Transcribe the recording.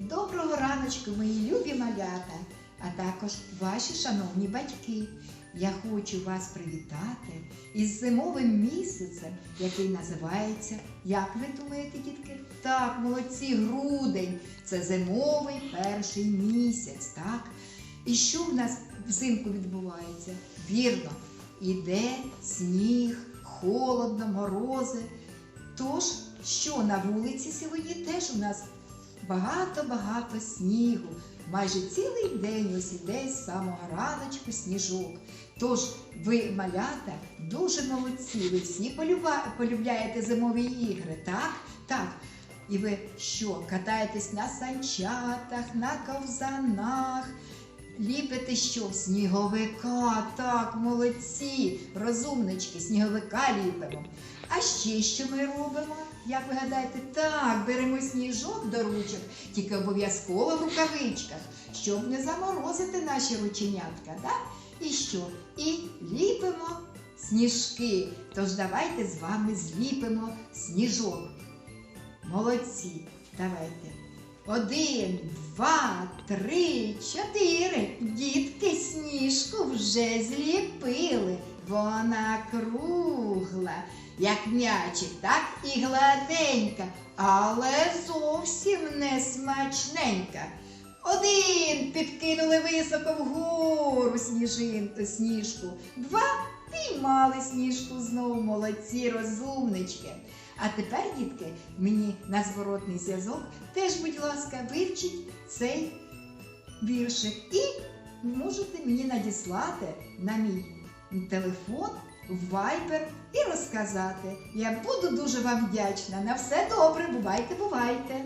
Доброго раночку, мої любі малята, а також ваші шановні батьки. Я хочу вас привітати із зимовим місяцем, який називається, як ви думаєте, дітки? Так, молодці, грудень. Це зимовий перший місяць, так? І що в нас взимку відбувається? Вірно, іде сніг, холодно, морози. Тож, що на вулиці сьогодні теж у нас багато-багато снігу. Майже цілий день ось іде з самого раночку сніжок. Тож ви, малята, дуже молодці. Ви всі полюбляєте зимові ігри, так? Так. І ви що, катаєтесь на санчатах, на ковзанах, ліпите що? Сніговика, так, молодці, розумнички, сніговика ліпимо. А ще що ми робимо? Як ви гадаєте, так, беремо сніжок до ручок, тільки обов'язково в рукавичках, щоб не заморозити наші рученятка. Да? І що? І ліпимо сніжки. Тож давайте з вами зліпимо сніжок. Молодці, давайте. Один, два, три, чотири. Вже зліпили. Вона кругла, як м'ячик, так і гладенька, але зовсім не смачненька. Один підкинули високо вгору сніжин, сніжку. Два піймали сніжку знову молодці розумнички. А тепер, дітки, мені на зворотний зв'язок теж, будь ласка, вивчіть цей віршик і можете мені надіслати на мій телефон в Viber і розказати. Я буду дуже вам вдячна. На все добре, бувайте, бувайте!